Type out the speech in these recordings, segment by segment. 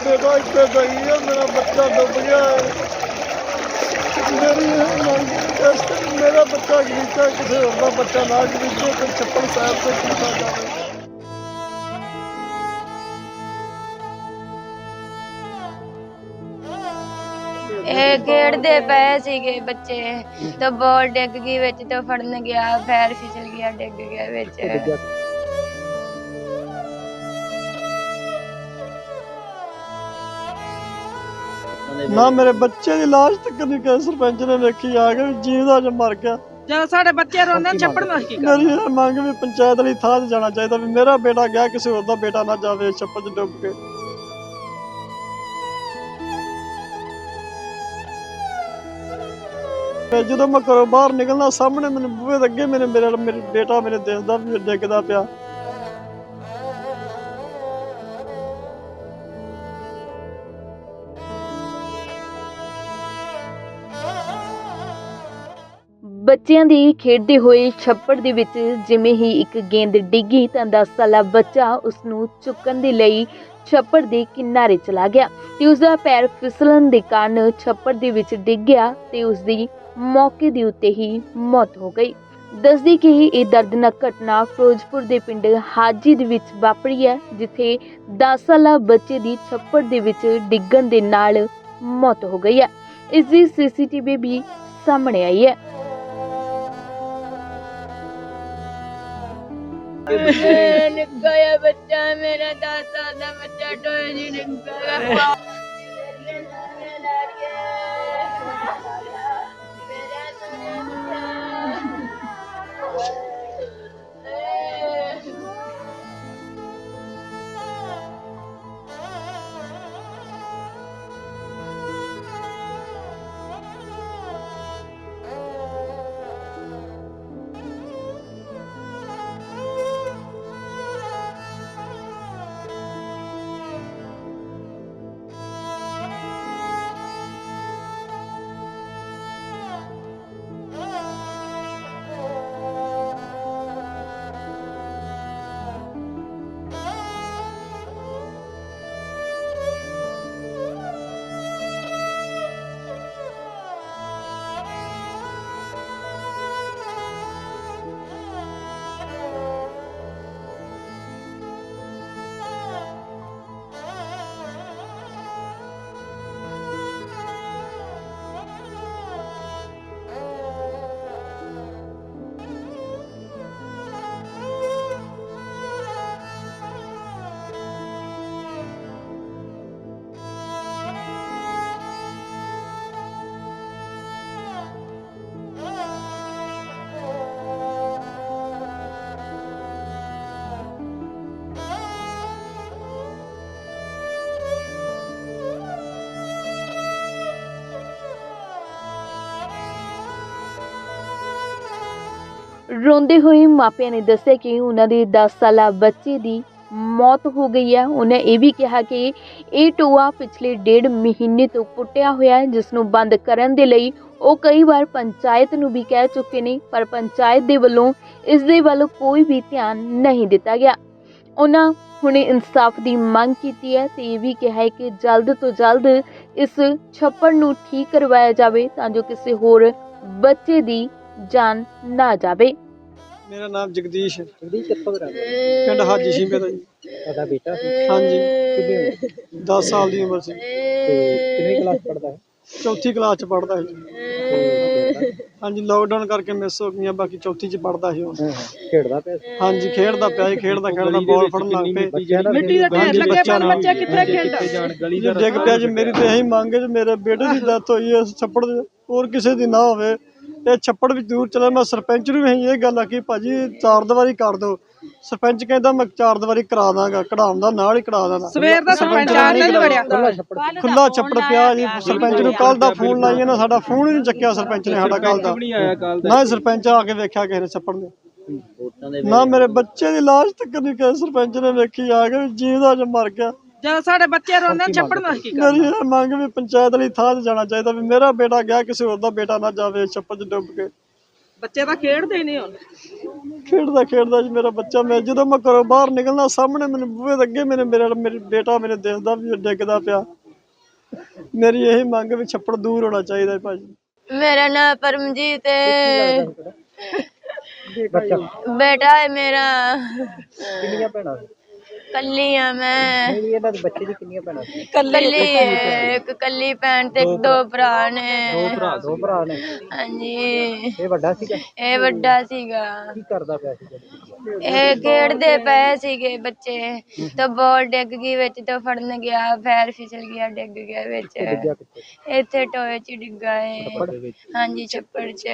ਬੇਟਾ ਇੱਥੇ ਦਈ ਹੈ ਮੇਰਾ ਬੱਚਾ ਡੁੱਬ ਗਿਆ। ਹੈ ਮੇਰੀ ਮੇਰਾ ਬੱਚਾ ਗਰੀਚਾ ਕਿਸੇ ਹੋਰ ਦਾ ਬੱਚਾ ਨਾ ਗਰੀਚੇ ਤੇ ਛੱਪੜ ਸਾਹਿਬ ਤੇ ਕੀਤਾ ਜਾਵੇ। ਇਹ ਖੇਡਦੇ ਪਏ ਸੀਗੇ ਬੱਚੇ। ਤਾਂ ਬਾਲ ਡਿੱਗ ਗਈ ਵਿੱਚ ਤਾਂ ਫੜਨ ਗਿਆ ਪੈਰ ਫਿਸਲ ਗਿਆ ਡਿੱਗ ਗਿਆ ਵਿੱਚ। ਨਾ ਮੇਰੇ ਬੱਚੇ ਦੀ ਲਾਸ਼ ਤੱਕ ਨਹੀਂ ਕਿਸੇ ਸਰਪੰਚ ਨੇ ਵੇਖੀ ਆ ਕੇ ਜੀਵਦਾ ਜ ਮਰ ਗਿਆ। ਜਦੋਂ ਸਾਡੇ ਬੱਚੇ ਰੋਂਦੇ ਨੇ ਛੱਪੜ ਨੂੰ ਅਸੀਂ ਕੀ ਕਰਾਂ ਮੇਰੀ ਇਹ ਮੰਗ ਵੀ ਪੰਚਾਇਤ ਲਈ ਥਾਂ ਤੇ ਜਾਣਾ ਚਾਹੀਦਾ ਵੀ ਮੇਰਾ ਬੇਟਾ ਗਿਆ ਕਿਸੇ ਹੋਰ ਦਾ ਬੇਟਾ ਨਾ ਜਾਵੇ ਛੱਪੜ 'ਚ ਡੁੱਬ ਕੇ। ਤੇ ਜਦੋਂ ਮੈਂ ਘਰੋਂ ਬਾਹਰ ਨਿਕਲਣਾ ਸਾਹਮਣੇ ਮੈਨੂੰ ਬੂਹੇ ਦੇ ਅੱਗੇ ਮੇਰੇ ਮੇਰਾ ਮੇਰਾ ਬੇਟਾ ਮੇਰੇ ਦੇਖਦਾ ਵੀ ਡਿੱਗਦਾ ਪਿਆ। ਬੱਚਿਆਂ ਦੀ ਖੇਡਦੇ ਹੋਏ ਛੱਪੜ ਦੇ ਵਿੱਚ ਜਿਵੇਂ ਹੀ ਇੱਕ ਗੇਂਦ ਡਿੱਗੀ ਤਾਂ 10 ਸਾਲਾ ਬੱਚਾ ਉਸ ਨੂੰ ਚੁੱਕਣ ਦੇ ਲਈ ਛੱਪੜ ਦੇ ਕਿਨਾਰੇ ਚਲਾ ਗਿਆ ਤੇ ਉਸ ਦਾ ਪੈਰ ਫਿਸਲਣ ਦੇ ਕਾਰਨ ਛੱਪੜ ਦੇ ਵਿੱਚ ਡਿੱਗ ਗਿਆ ਤੇ ਉਸ ਦੀ ਮੌਕੇ ਦੇ ਉੱਤੇ ਹੀ ਮੌਤ ਹੋ ਗਈ। ਦੱਸਦੀ ਕਿ ਇਹ ਦਰਦਨਾਕ ਘਟਨਾ ਫਿਰੋਜ਼ਪੁਰ ਦੇ ਪਿੰਡ ਹਾਜੀ ਦੇ ਵਿੱਚ ਵਾਪਰੀ ਹੈ, ਜਿੱਥੇ 10 ਸਾਲਾ ਬੱਚੇ ਦੀ ਛੱਪੜ ਦੇ ਵਿੱਚ ਡਿੱਗਣ ਦੇ ਨਾਲ ਮੌਤ ਹੋ ਗਈ ਹੈ। ਇਸ ਦੀ ਸੀਸੀਟੀਵੀ ਵੀ ਸਾਹਮਣੇ ਆਈ ਹੈ। ਨਿੱਕਾ ਜਿਹਾ ਬੱਚਾ ਮੇਰਾ ਦਾਦਾ ਦਾ ਬੱਚਾ ਟੋਏ ਜੀ ਨਿੱਕਾ ਜਿਹਾ। ਰੋਂਦੇ ਹੋਏ ਮਾਪਿਆਂ ਨੇ ਦੱਸਿਆ ਕਿ ਉਹਨਾਂ ਦੇ 10 ਸਾਲਾ ਬੱਚੇ ਦੀ ਮੌਤ ਹੋ ਗਈ ਹੈ ਉਹਨੇ ਇਹ ਵੀ ਕਿਹਾ ਕਿ ਇਹ ਟੋਆ ਪਿਛਲੇ ਡੇਢ ਮਹੀਨੇ ਤੋਂ ਪੁੱਟਿਆ ਹੋਇਆ ਹੈ, ਜਿਸ ਨੂੰ ਬੰਦ ਕਰਨ ਦੇ ਲਈ ਉਹ ਕਈ ਵਾਰ ਪੰਚਾਇਤ ਨੂੰ ਵੀ ਕਹਿ ਚੁੱਕੇ ਨੇ, ਪਰ ਪੰਚਾਇਤ ਦੇ ਵੱਲੋਂ ਇਸ ਦੇ ਵੱਲ ਕੋਈ ਵੀ ਧਿਆਨ ਨਹੀਂ ਦਿੱਤਾ ਗਿਆ। ਉਹਨਾਂ ਹੁਣੇ ਇਨਸਾਫ ਦੀ ਮੰਗ ਕੀਤੀ ਹੈ ਤੇ ਇਹ ਵੀ ਕਿਹਾ ਹੈ ਕਿ ਜਲਦ ਤੋਂ ਜਲਦ ਇਸ ਛੱਪੜ ਨੂੰ ਠੀਕ ਕਰਵਾਇਆ ਜਾਵੇ ਤਾਂ ਜੋ ਕਿਸੇ ਹੋਰ ਬੱਚੇ ਦੀ ਜਾਨ ਨਾ ਜਾਵੇ। ਮੇਰਾ ਨਾਮ ਜਗਦੀਸ਼ ਹੈ। ਜਗਦੀਸ਼ ਕਿੱਥੋਂ ਦਾ ਪਿੰਡ ਹਾਜੀ ਸਿੰਘੇ ਦਾ ਜੀ। ਤੁਹਾਡਾ ਬੇਟਾ ਸੀ? ਹਾਂਜੀ। ਕਿੰਨੀ ਉਮਰ? 10 ਸਾਲ ਦੀ ਉਮਰ ਸੀ। ਕਿੰਨੀ ਕਲਾਸ ਪੜਦਾ ਹੈ? ਚੌਥੀ ਕਲਾਸ ਚ ਪੜਦਾ ਤੇ ਹਾਂਜੀ ਲੋਕਡਾਊਨ ਕਰਕੇ ਮਿਸ ਹੋ ਗਈਆਂ ਬਾਕੀ ਚੌਥੀ ਚ ਪੜਦਾ ਸੀ ਉਹ। ਹਾਂ, ਹਾਂ, ਖੇਡਦਾ ਪਿਆ। ਹਾਂਜੀ ਖੇਡਦਾ ਪਿਆ ਸੀ ਖੇਡਦਾ ਖੇਡਦਾ ਬਾਲ ਫੜਨ ਲੱਗ ਪਏ। ਮਿੱਟੀ ਦਾ ਢੇਰ ਹਾਂਜੀ, ਲੱਗੇ ਬੱਚਿਆਂ ਪਰ। ਬੱਚਾ ਕਿੱਥੇ ਖੇਡਦਾ? ਜੇ ਡਿੱਗ ਪਿਆ ਜੀ ਮੇਰੀ ਤੇ ਇਹੀ ਮੰਗ ਹੈ ਜੀ ਮੇਰੇ ਬੇਟੇ ਦੀ ਡੈਥ ਹੋਈ ਹੈ ਛੱਪੜ ਦੇ ਹੋਰ ਕਿਸੇ ਦੀ ਨਾ ਹੋਵੇ। ਇਹ ਛੱਪੜ ਵੀ ਦੂਰ ਚਲੇ ਮੈਂ ਸਰਪੰਚ ਨੂੰ ਵੀ ਇਹੀ ਇਹ ਗੱਲ ਆਖੀ ਭਾਜੀ ਚਾਰ ਦੀਵਾਰੀ ਕਰ ਦਿਓ। ਸਰਪੰਚ ਕਹਿੰਦਾ ਮੈਂ ਚਾਰ ਦੀਵਾਰੀ ਕਰਾ ਦਾਂਗਾ ਕਢਾਉਣ ਦਾ ਨਾਲ ਹੀ ਕਢਾ ਦਾਂਗਾ। ਸਵੇਰ ਦਾ ਸਰਪੰਚ ਆ ਨਹੀਂ ਵੜਿਆ। ਖੁੱਲਾ ਛੱਪੜ ਪਿਆ। ਜੀ ਸਰਪੰਚ ਨੂੰ ਕੱਲ ਦਾ ਫੋਨ ਲਾਈਏ ਨਾ ਸਾਡਾ ਫੋਨ ਹੀ ਨਹੀਂ ਚੱਕਿਆ ਸਰਪੰਚ ਨੇ ਸਾਡਾ ਕੱਲ ਦਾ। ਨਾ ਹੀ ਸਰਪੰਚ ਆ ਕੇ ਵੇਖਿਆ ਕਿਸੇ ਨੇ ਛੱਪੜ ਨੇ। ਨਾ ਮੇਰੇ ਬੱਚੇ ਦੀ ਲਾਸ਼ ਤੱਕ ਨਹੀਂ ਕਿਸੇ ਸਰਪੰਚ ਨੇ ਵੇਖੀ ਆ ਕੇ ਜੀਵਦਾ ਜ ਮਰ ਗਿਆ। ਜਦੋਂ ਸਾਡੇ ਬੱਚੇ ਰੋਂਦੇ ਨੇ ਛੱਪੜ ਨੂੰ ਅਸੀਂ ਕੀ ਕਰਾਂ ਮੇਰੀ ਇਹ ਮੰਗ ਵੀ ਪੰਚਾਇਤ ਲਈ ਥਾਂ ਤੇ ਜਾਣਾ ਚਾਹੀਦਾ ਵੀ ਮੇਰਾ ਬੇਟਾ ਗਿਆ ਕਿਸੇ ਹੋਰ ਦਾ ਬੇਟਾ ਨਾ ਜਾਵੇ ਛੱਪੜ 'ਚ ਡੁੱਬ ਕੇ। ਬੱਚੇ ਤਾਂ ਖੇਡਦੇ ਹੀ ਨਹੀਂ ਹੁਣ। ਖੇਡਦਾ ਖੇਡਦਾ ਜੀ ਮੇਰਾ ਬੱਚਾ। ਮੈਂ ਜਦੋਂ ਮੈਂ ਘਰੋਂ ਬਾਹਰ ਨਿਕਲਣਾ ਸਾਹਮਣੇ ਮੈਨੂੰ ਬੂਹੇ ਦੇ ਅੱਗੇ ਮੇਰੇ ਮੇਰਾ ਮੇਰੀ ਬੇਟਾ ਮੇਰੇ ਦੇਖਦਾ ਵੀ ਡਿੱਗਦਾ ਪਿਆ। ਮੇਰੀ ਇਹੀ ਮੰਗ ਵੀ ਛੱਪੜ ਦੂਰ ਹੋਣਾ ਚਾਹੀਦਾ ਹੈ ਭਾਜੀ। ਮੇਰਾ ਨਾਮ ਪਰਮਜੀਤ ਹੈ ਬੇਟਾ। ਹੈ ਮੇਰਾ। ਕਿੰਨੀਆਂ ਭੈਣਾਂ? ਕੱਲੀ ਆ ਮੈਂ। ਨਹੀਂ ਬੱਚੇ ਦੀ ਕਿੰਨੀਆਂ ਭੈਣਾਂ ਸੀ। ਕੱਲੀ ਇੱਕ ਕੱਲੀ ਭੈਣ ਤੇ ਦੋ ਭਰਾ। ਨੇ। ਭਰਾ ਦੋ ਭਰਾ ਨੇ। ਹਾਂਜੀ। ਇਹ ਵੱਡਾ ਸੀਗਾ? ਇਹ ਵੱਡਾ ਸੀਗਾ। ਕੀ ਕਰਦਾ ਪਿਆ ਸੀਗਾ? ਇਹ ਖੇਡਦੇ ਪਏ ਸੀਗੇ ਬੱਚੇ। ਤਾਂ ਬਾਲ ਡਿੱਗ ਗਈ ਵਿੱਚ ਤਾਂ ਫੜਨ ਗਿਆ ਪੈਰ ਫਿਸਲ ਗਿਆ ਡਿੱਗ ਗਿਆ ਵਿੱਚ। ਇੱਥੇ ਟੋਏ ਚ ਡਿੱਗਾ ਏ। ਹਾਂਜੀ ਛੱਪੜ ਚ।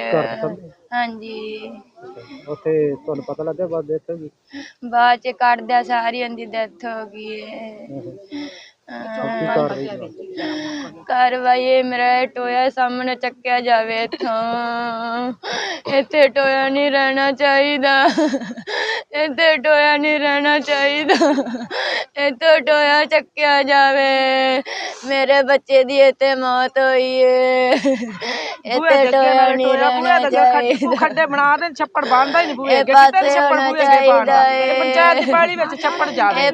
ਹਾਂਜੀ। ਉੱਥੇ ਤੁਹਾਨੂੰ ਪਤਾ ਲੱਗਿਆ ਬਾਅਦ ਤੋਂ ਬਾਅਦ ਚ ਕੱਢਦਿਆ ਸਾਰਿਆਂ ਦੀ ਡੈਥ ਹੋ ਗਈ ਸੀ ਕਾਰਵਾਈ ਇਹ ਮੇਰਾ ਟੋਇਆ ਸਾਹਮਣੇ ਚੱਕਿਆ ਜਾਵੇ ਇੱਥੋਂ। ਇੱਥੇ ਟੋਇਆ ਨਹੀਂ ਰਹਿਣਾ ਚਾਹੀਦਾ। ਇੱਥੇ ਟੋਇਆ ਨਹੀਂ ਰਹਿਣਾ ਚਾਹੀਦਾ। ਇੱਥੇ ਟੋਇਆ ਚੱਕਿਆ ਜਾਵੇ। ਮੇਰੇ ਬੱਚੇ ਦੀ ਇੱਥੇ ਮੌਤ ਹੋਈ ਏ। ਇੱਥੇ ਟੋਇਆ ਨਹੀਂ ਰਹਿਣਾ ਚਾਹੀਦਾ। ਖੱਡੇ ਬਣਾ ਦੇਣ ਛੱਪੜ ਬਣਦਾ ਹੀ ਨਹੀਂ ਇਹ ਅੱਗੇ ਕਿਤੇ ਛੱਪੜ ਬੂਹੇ ਅੱਗੇ ਏ। ਪੰਚਾਇਤ ਦੀ ਪਾਲੀ ਵਿੱਚ ਛੱਪੜ ਜਾਵੇ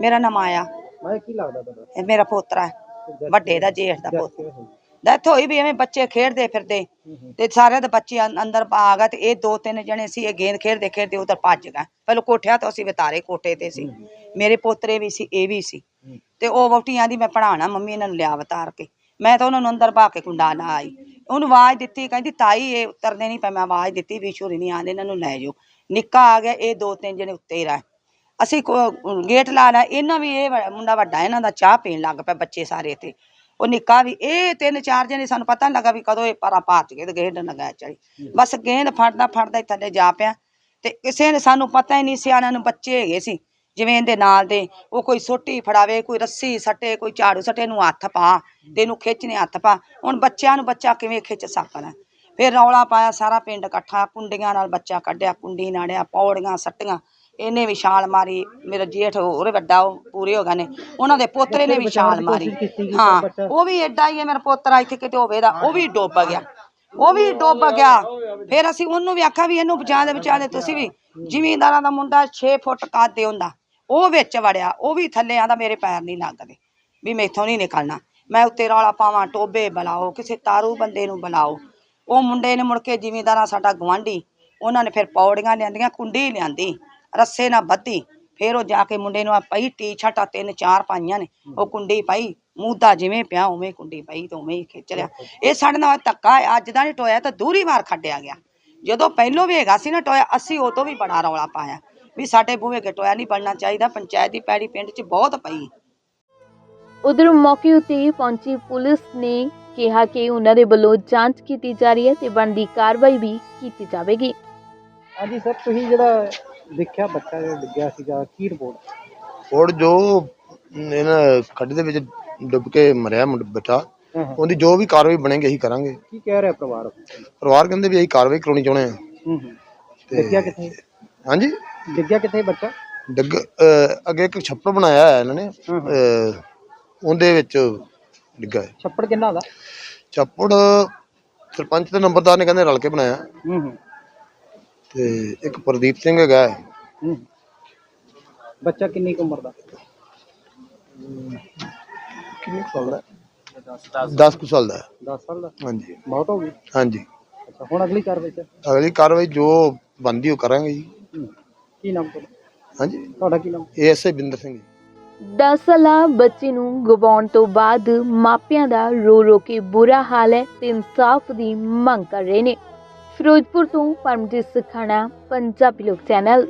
ਮੇਰਾ ਨਾਮ ਆਇਆ ਮੈਂ ਕੀ ਲੱਗਦਾ ਤੁਹਾਡਾ? ਇਹ ਮੇਰਾ ਪੋਤਰਾ ਹੈ ਵੱਡੇ ਦਾ ਜੇਠ ਦਾ ਪੁੱਤ ਕਿਵੇਂ ਹੋਈ? ਡੈਥ ਹੋਈ ਵੀ ਐਵੇਂ ਬੱਚੇ ਖੇਡਦੇ ਫਿਰਦੇ। ਤੇ ਸਾਰਿਆਂ ਦੇ ਬੱਚੇ ਅੰ- ਅੰਦਰ ਆ ਗਏ ਤੇ ਇਹ ਦੋ ਤਿੰਨ ਜਣੇ ਸੀ ਇਹ ਗੇਂਦ ਖੇਡਦੇ ਖੇਡਦੇ ਉਧਰ ਭੱਜ ਗਏ। ਪਹਿਲਾਂ ਕੋਠਿਆਂ ਤੋਂ ਅਸੀਂ ਵਿਤਾਰੇ ਕੋਠੇ ਤੇ ਸੀ। ਮੇਰੇ ਪੋਤਰੇ ਵੀ ਸੀ ਇਹ ਵੀ ਸੀ। ਤੇ ਉਹ ਵਹੁਟੀਆਂ ਦੀ ਮੈਂ ਪੜਾਣਾ ਮੰਮੀ ਇਹਨਾਂ ਨੂੰ ਲਿਆ ਵਤਾਰ ਕੇ। ਮੈਂ ਤਾਂ ਉਹਨਾਂ ਨੂੰ ਅੰਦਰ ਪਾ ਕੇ ਕੁੰਡਾ ਲਾ ਆਈ। ਉਹਨੂੰ ਆਵਾਜ਼ ਦਿੱਤੀ ਕਹਿੰਦੀ ਤਾਈ ਇਹ ਉਤਰਦੇ ਨਹੀਂ ਪਏ। ਮੈਂ ਆਵਾਜ਼ ਦਿੱਤੀ ਵੀ ਸ਼ੁਰੀ ਨਹੀਂ ਆਂਦੇ ਇਹਨਾਂ ਨੂੰ ਲੈ ਜਾਓ। ਨਿੱਕਾ ਆ ਗਿਆ ਇਹ ਦੋ ਤਿੰਨ ਜਣੇ ਉੱਤੇ ਹੀ ਰਹੇ। ਅਸੀਂ ਕੋ- ਗੇਟ ਲਾ ਲਿਆ ਇਹਨਾਂ ਵੀ ਇਹ ਵ- ਮੁੰਡਾ ਵੱਡਾ ਇਹਨਾਂ ਦਾ ਚਾਹ ਪੀਣ ਲੱਗ ਪਿਆ ਬੱਚੇ ਸਾਰੇ ਤੇ ਉਹ ਨਿੱਕਾ ਵੀ ਇਹ ਤਿੰਨ ਚਾਰ ਜਣੇ ਸਾਨੂੰ ਪਤਾ ਨੀ ਲੱਗਾ ਵੀ ਕਦੋਂ ਇਹ ਪਰਾਂ ਭੱਜ ਗਏ ਤੇ ਗੇਂਦ ਲਗਾ ਚੜੀ ਬਸ ਗੇਂਦ ਫੜਦਾ ਫੜਦਾ ਹੀ ਥੱਲੇ ਜਾ ਪਿਆ ਤੇ ਕਿਸੇ ਨੇ ਸਾਨੂੰ ਪਤਾ ਹੀ ਨਹੀਂ ਸਿਆਣਿਆਂ ਨੂੰ ਬੱਚੇ ਹੈਗੇ ਸੀ ਜਿਵੇਂ ਇਹਦੇ ਨਾਲ ਦੇ ਉਹ ਕੋਈ ਸੋਟੀ ਫੜਾਵੇ ਕੋਈ ਰੱਸੀ ਸੱਟੇ ਕੋਈ ਝਾੜੂ ਸੱਟੇ ਨੂੰ ਹੱਥ ਪਾ ਤੇ ਇਹਨੂੰ ਖਿੱਚਨੇ ਹੱਥ ਪਾ। ਹੁਣ ਬੱਚਿਆਂ ਨੂੰ ਬੱਚਾ ਕਿਵੇਂ ਖਿੱਚ ਸਕਦਾ? ਫਿਰ ਰੌਲਾ ਪਾਇਆ ਸਾਰਾ ਪਿੰਡ ਇਕੱਠਾ ਕੁੰਡੀਆਂ ਨਾਲ ਬੱਚਾ ਕੱਢਿਆ ਕੁੰਡੀ ਨਾੜਿਆ ਪੌੜੀਆਂ ਸੱਟੀਆਂ। ਇਹਨੇ ਵੀ ਛਾਲ ਮਾਰੀ ਮੇਰਾ ਜੇਠ ਹੋਰ ਵੱਡਾ ਉਹ ਪੂਰੇ ਹੋ ਗਏ ਨੇ। ਉਹਨਾਂ ਦੇ ਪੋਤਰੇ ਨੇ ਵੀ ਛਾਲ ਮਾਰੀ। ਹਾਂ ਉਹ ਵੀ ਐਡਾ ਹੀ ਹੈ ਮੇਰਾ ਪੋਤਰਾ ਇੱਥੇ ਕਿਤੇ ਹੋਵੇ ਦਾ ਉਹ ਵੀ ਡੁੱਬ ਗਿਆ। ਉਹ ਵੀ ਡੁੱਬ ਗਿਆ। ਫਿਰ ਅਸੀਂ ਉਹਨੂੰ ਵੀ ਆਖਿਆ ਵੀ ਇਹਨੂੰ ਬਚਾ ਦੇ ਬਚਾ ਦੇ ਤੁਸੀਂ ਵੀ ਜ਼ਿਮੀਂਦਾਰਾਂ ਦਾ ਮੁੰਡਾ 6 ਫੁੱਟ ਕੱਦ ਹੁੰਦਾ। ਉਹ ਵਿੱਚ ਵੜਿਆ ਉਹ ਵੀ ਥੱਲੇ ਆਂਦਾ ਮੇਰੇ ਪੈਰ ਨਹੀਂ ਲੱਗਦੇ। ਵੀ ਮੈਥੋਂ ਨਹੀਂ ਨਿਕਲਣਾ। ਮੈਂ ਉੱਤੇ ਰੌਲਾ ਪਾਵਾਂ ਟੋਬੇ ਬੁਲਾਓ ਕਿਸੇ ਤਾਰੂ ਬੰਦੇ ਨੂੰ ਬੁਲਾਓ। ਉਹ ਮੁੰਡੇ ਨੇ ਮੁੜ ਕੇ ਜ਼ਿਮੀਂਦਾਰਾਂ ਸਾਡਾ ਗਵਾਂਢੀ ਉਹਨਾਂ ਨੇ ਫਿਰ ਪੌੜੀਆਂ ਲਿਆਂਦੀਆਂ ਕੁੰਡੀ ਲਿਆਂਦੀ। ਰੱਸੇ ਨਾਲ ਬੱਧੀ। ਫਿਰ ਉਹ ਜਾ ਕੇ ਮੁੰਡੇ ਨੂੰ ਆ ਪਈ ਟੀ-ਸ਼ਰਟਾਂ ਤਿੰਨ ਚਾਰ ਪਾਈਆਂ ਨੇ। ਉਹ ਕੁੰਡੀ ਪਾਈ ਮੂਦਾ ਜਿਵੇਂ ਪਿਆ ਉਵੇਂ ਕੁੰਡੀ ਪਾਈ ਤੇ ਉਵੇਂ ਹੀ ਖਿੱਚ ਲਿਆ। ਇਹ ਸਾਡੇ ਨਾਲ ਧੱਕਾ ਹੈ, ਅੱਜ ਦਾ ਨਹੀਂ ਟੋਇਆ ਤਾਂ ਦੂਰੀ ਵਾਰ ਖੱਡਿਆ ਗਿਆ। ਜਦੋਂ ਪਹਿਲੋਂ ਵੀ ਹੈਗਾ ਸੀ ਨਾ ਟੋਇਆ ਅਸੀਂ ਉਹ ਤੋਂ ਵੀ ਬੜਾ ਰੌਲਾ ਪਾਇਆ। ਵੀ ਸਾਡੇ ਬੂਹੇ ਅੱਗੇ ਟੋਇਆ ਨਹੀਂ ਬਣਨਾ ਚਾਹੀਦਾ ਪੰਚਾਇਤ ਦੀ ਪੈੜੀ ਪਿੰਡ 'ਚ ਬਹੁਤ ਪਈ। ਉਧਰ ਮੌਕੇ ਉੱਤੇ ਪਹੁੰਚੀ ਪੁਲਿਸ ਨੇ ਕਿਹਾ ਕਿ ਉਹਨਾਂ ਦੇ ਵੱਲੋਂ ਜਾਂਚ ਕੀਤੀ ਜਾ ਰਹੀ ਹੈ ਤੇ ਬਣਦੀ ਕਾਰਵਾਈ ਵੀ ਕੀਤੀ ਜਾਵੇਗੀ। ਹਾਂਜੀ ਸਰ ਤੁਸੀਂ ਜਿਹੜਾ ਦੇਖਿਆ ਬੱਚਾ ਜਿਹੜਾ ਡਿੱਗਿਆ ਸੀਗਾ ਕੀ ਰਿਪੋਰਟ ਔਰ ਜੋ ਇਹਨਾਂ ਖੱਡ ਦੇ ਵਿੱਚ ਡੁੱਬ ਕੇ ਮਰਿਆ ਮੁੰਡਾ ਬੱਚਾ ਉਹਦੀ ਜੋ ਵੀ ਕਾਰਵਾਈ ਬਣੇਗੀ ਅਸੀਂ ਕਰਾਂਗੇ। ਕੀ ਕਹਿ ਰਿਹਾ ਪਰਿਵਾਰ? ਪਰਿਵਾਰ ਕਹਿੰਦੇ ਵੀ ਅਸੀਂ ਕਾਰਵਾਈ ਕਰਾਉਣੀ ਚਾਹੁੰਦੇ ਹਾਂ। ਹੂੰ ਹੂੰ। ਡਿੱਗਿਆ ਕਿੱਥੇ? ਹਾਂਜੀ? ਡਿੱਗਿਆ ਕਿੱਥੇ ਬੱਚਾ? ਡੱਗ ਅਹ ਅੱਗੇ ਇੱਕ ਛੱਪੜ ਬਣਾਇਆ ਹੈ ਇਹਨਾਂ ਨੇ ਅਹ ਉਹਦੇ ਵਿੱਚ ਡਿੱਗਾ ਹੈ। ਛੱਪੜ ਕਿੰਨਾ ਦਾ? ਛੱਪੜ ਸਰਪੰਚ ਤੇ ਨੰਬਰਦਾਰ ਨੇ ਕਹਿੰਦੇ ਰਲ ਕੇ ਬਣਾਇਆ। ਹੂੰ ਹੂੰ। ਤੇ ਇੱਕ ਪ੍ਰਦੀਪ ਸਿੰਘ ਹੈਗਾ ਹੈ। ਹੂੰ। ਬੱਚਾ ਕਿੰਨੀ ਕੁ ਉਮਰ ਦਾ? ਕਿੰਨੇ ਕੁ ਸਾਲ ਦਾ 10 ਕੁ ਸਾਲ ਦਾ ਹੈ। 10 ਸਾਲ ਦਾ? ਹਾਂਜੀ। ਮੌਤ ਹੋ ਗਈ? ਹਾਂਜੀ। ਅੱਛਾ ਹੁਣ ਅਗਲੀ ਕਾਰਵਾਈ ਚ? ਅਗਲੀ ਕਾਰਵਾਈ ਜੋ ਬਣਦੀ ਉਹ ਕਰਾਂਗੇ ਜੀ। ਹੂੰ। ਕੀ ਨਾਮ ਤੁਹਾਡਾ? ਹਾਂਜੀ। ਤੁਹਾਡਾ ਕੀ ਨਾਮ? ਏਐਸਆਈ ਬਿੰਦਰ ਸਿੰਘ ਜੀ। 10 ਸਾਲਾ ਬੱਚੇ ਨੂੰ ਗਵਾਉਣ ਤੋਂ ਬਾਅਦ ਮਾਪਿਆਂ ਦਾ ਰੋ ਰੋ ਕੇ ਬੁਰਾ ਹਾਲ ਹੈ ਤੇ ਇਨਸਾਫ ਦੀ ਮੰਗ ਕਰ ਰਹੇ ਨੇ। ਫਿਰੋਜ਼ਪੁਰ ਤੋਂ ਪਰਮਜੀਤ ਸਖਾਣਾ ਪੰਜਾਬੀ ਲੋਕ ਚੈਨਲ।